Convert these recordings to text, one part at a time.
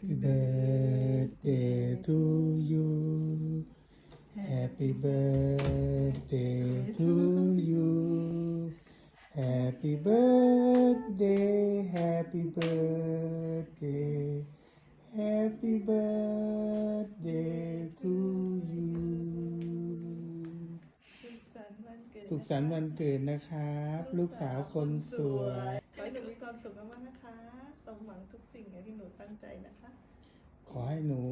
Happy birthday to you Happy birthday to you Happy birthday Happy birthday Happy birthday to you สุขสันต์วันเกิดสุขสันต์วันเกิดนะครับ ลูกสาวคนสวยขอให้หนูมี ความสุขมากๆนะคะ สมหวังทุกสิ่งอย่างที่หนูตั้งใจนะคะ ขอให้หนู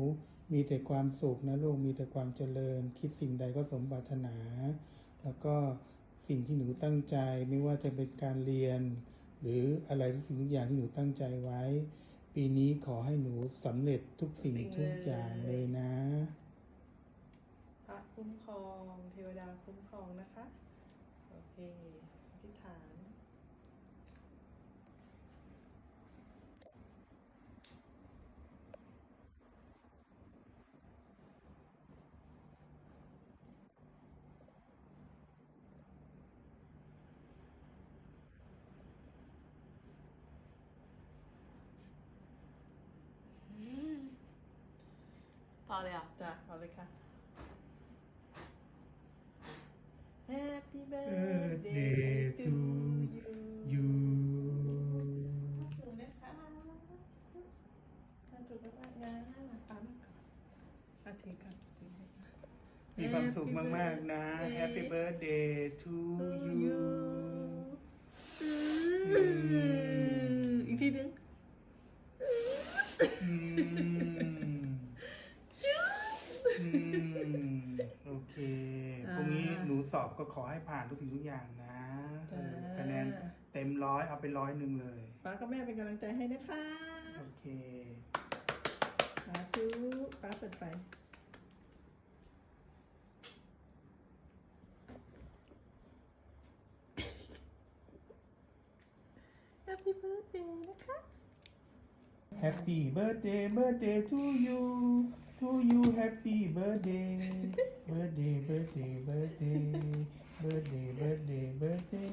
มีแต่ความสุขนะลูก มีแต่ความเจริญ คิดสิ่งใดก็สมปรารถนา แล้วก็สิ่งที่หนูตั้งใจไม่ว่าจะเป็นการเรียน หรืออะไรทุกสิ่งทุกอย่างที่หนูตั้งใจไว้ ปีนี้ขอให้หนูสำเร็จทุกสิ่งสิ่งทุกอย่างเลยนะพระคุ้มครอง เทวดาคุ้มครองนะคะ โอเคอธิษฐาน พอเลยอะ จ้ะเอาเลยค่ะ Happy birthday to you you ถูกนะคะถูกมากๆนะฟังอาทิตย์ค่ะมีความสุขมาก ๆ นะ Happy birthday to you อีกทีนึง อืม อืมโอเคพรุ่งนี้หนูสอบก็ขอให้ผ่านทุกสิ่งทุกอย่างนะเออคะแนนเต็มร้อยเอาไปร้อยหนึ่งเลย ป้ากับแม่เป็นกำลังใจให้นะคะโอเค สาธุป้าเปิดไป Happy birthday นะคะ Happy birthday birthday to you to you Happy birthday birthday birthday birthday birthday birthday birthday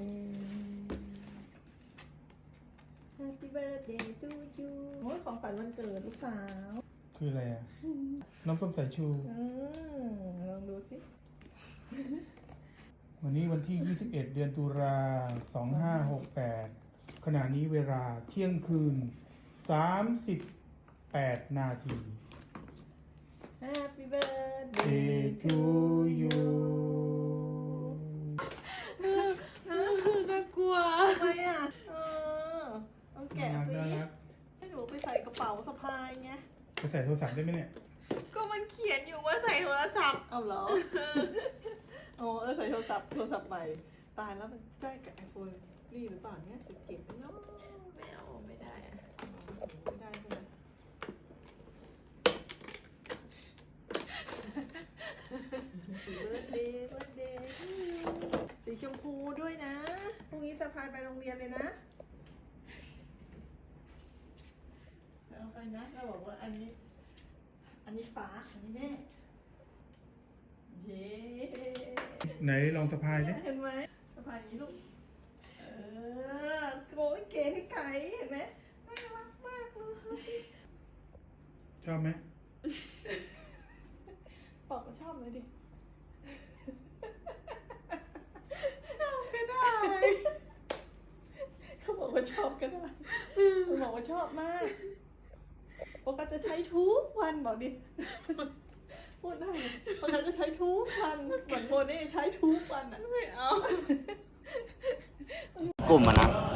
Happy birthday to you โอ้ยของฝันวันเกิดลูกสาว คืออะไรอะ น้ำส้มสายชู อืมลองดูสิ วันนี้วันที่ 21 เดือนตุลา2568 ขณะนี้เวลาเที่ยงคืน 38นาที Happy birthday Day to you น่ากลัวทำไมอะ เออต้องแกะน่ารักสิน่ารักให้หนูไปใส่กระเป๋าสะพายไง จะใส่โทรศัพท์ได้ไหมเนี่ย ก็มันเขียนอยู่ว่าใส่โทรศัพท์ เอาเหรอ โอ้เออใส่โทรศัพท์โทรศัพท์ใหม่ ตายแล้วมันใช่กับไอโฟนนี่หรือเปล่าเนี่ยติดเก็บไว้เนาะไม่เอาไม่ได้อะ ไม่ได้ใช่ไหมสีเบิร์ดเดย์เบิร์ดเดย์สีชมพูด้วยนะ พรุ่งนี้สะพายไปโรงเรียนเลยนะ เอาไปนะเราบอกว่าอันนี้ อันนี้ป้าอันนี้แม่เย้ไหนลองสะพายดิเห็นไหมสะพายอย่างนี้ลูก เออโก้เก๋ให้ไก่เห็นไหมน่ารักมากเลย ชอบไหมบอกว่าชอบเลยดิชอบก็ได้ เขาบอกว่าชอบก็ได้เขาบอกว่าชอบมากปกติจะใช้ทุกวันบอกดิ พูดได้ปกติจะใช้ทุกวันเหมือนโมเน่ใช้ทุกวันอะ ไม่เอา กลุ่มอะนะ